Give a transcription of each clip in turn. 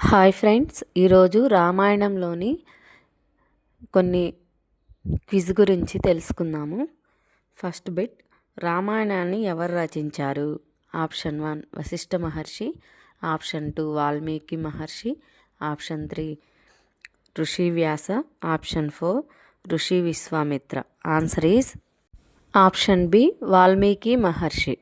Hi friends ఈరోజు రామాయణంలోని కొన్ని quiz గురించి తెలుసుకుందాము. ఫస్ట్ బిట్ రామాయణాన్ని ఎవరు రచించారు? Option one Vashishtha Maharshi. Option two Valmiki Maharshi. Option three Rishi Vyasa option four Rishi Vishwamitra. Answer is option B Valmiki Maharshi.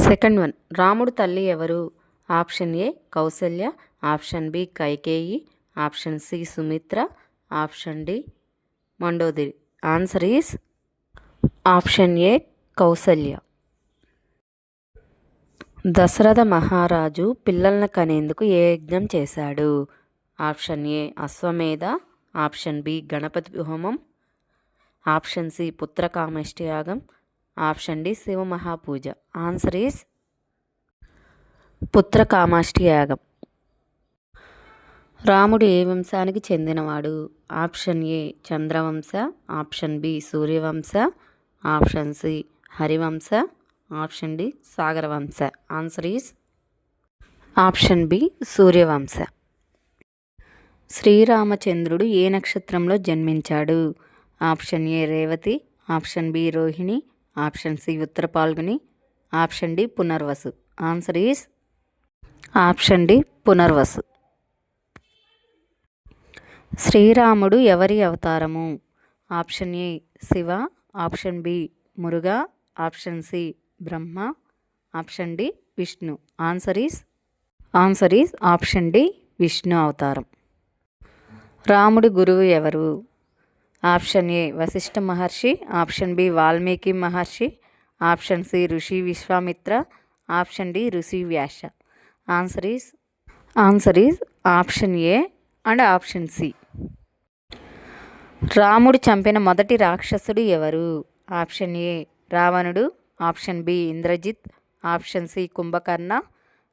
Second one రాముడు తల్లి ఎవరు? Option A Kausalya option B Kaikeyi option C Sumitra option D Mandodari. Answer is option A Kausalya. Dasharatha మహారాజు పిల్లలను కనేందుకు ఏ యజ్ఞం చేశాడు. Option A అశ్వమేధ option B Ganapati హోమం ఆప్షన్ సి పుత్రకామష్టి యాగం ఆప్షన్ డి శివ మహాపూజ. ఆన్సర్ ఈస్ పుత్ర కామాష్టి యాగం రాముడు ఏ వంశానికి చెందినవాడు? Option A Chandravamsha option B Suryavamsha option C Harivamsha option D Sagaravamsha. Answer is option B Suryavamsha. శ్రీరామచంద్రుడు ఏ నక్షత్రంలో జన్మించాడు? Option A Revati option B Rohini option C Uttara Phalguni option D Punarvasu. Answer is option D Punarvasu. శ్రీరాముడు ఎవరి అవతారము? Option A Shiva option B Muruga option C Brahma option D Vishnu. Answer is answer is option D Vishnu అవతారం. రాముడి గురువు ఎవరు? Option A Vashishtha Maharshi option B Valmiki Maharshi option C Rishi Vishwamitra option D Rishi Vyasa. Answer is answer is option A and option C రాముడు చంపిన మొదటి రాక్షసుడు ఎవరు? Option A రావణుడు. Option B Indrajit. Option C Kumbhakarna.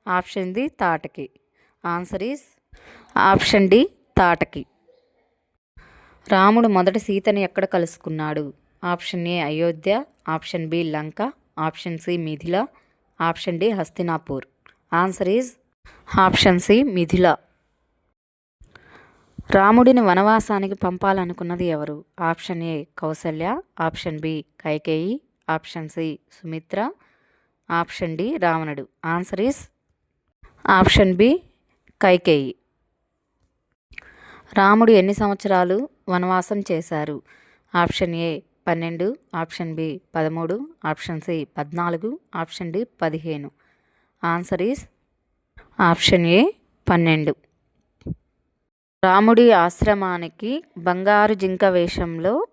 Option D Tataki. Answer is option D Tataki. రాముడు మొదటి సీతను ఎక్కడ కలుసుకున్నాడు? Option A Ayodhya. Option B Lanka. Option C Mithila. Option D Hastinapur. Answer is option C Mithila. రాముడిని వనవాసానికి పంపాలనుకున్నది ఎవరు? Option A Kausalya. Option B Kaikeyi. Option C Sumitra. Option D రావణుడు. Answer is option B Kaikeyi. రాముడు ఎన్ని సంవత్సరాలు వనవాసం చేశారు? ఆప్షన్ ఏ పన్నెండు. ఆప్షన్ బి పదమూడు. ఆప్షన్ సి పద్నాలుగు. ఆప్షన్ డి పదిహేను. ఆన్సర్ ఈస్ ఆప్షన్ ఏ పన్నెండు. రాముడి ఆశ్రమానికి బంగారు జింక వేషంలో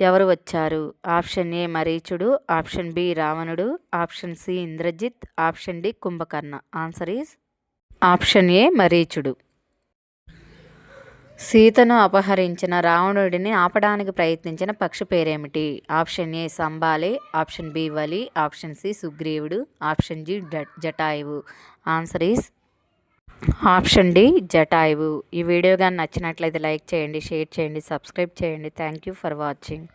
ఎవరు వచ్చారు? ఆప్షన్ ఏ మరీచుడు. ఆప్షన్ బి రావణుడు. Option C Indrajit. Option D Kumbhakarna. Answer is option A మరీచుడు. సీతను అపహరించిన రావణుడిని ఆపడానికి ప్రయత్నించిన పక్షి పేరేమిటి? Option A సంబాలే option B Vali option C సుగ్రీవుడు option G Jatayu. Answer is option D Jatayu. ఈ వీడియో కానీ నచ్చినట్లయితే లైక్ చేయండి షేర్ చేయండి సబ్స్క్రైబ్ చేయండి. Thank you for watching.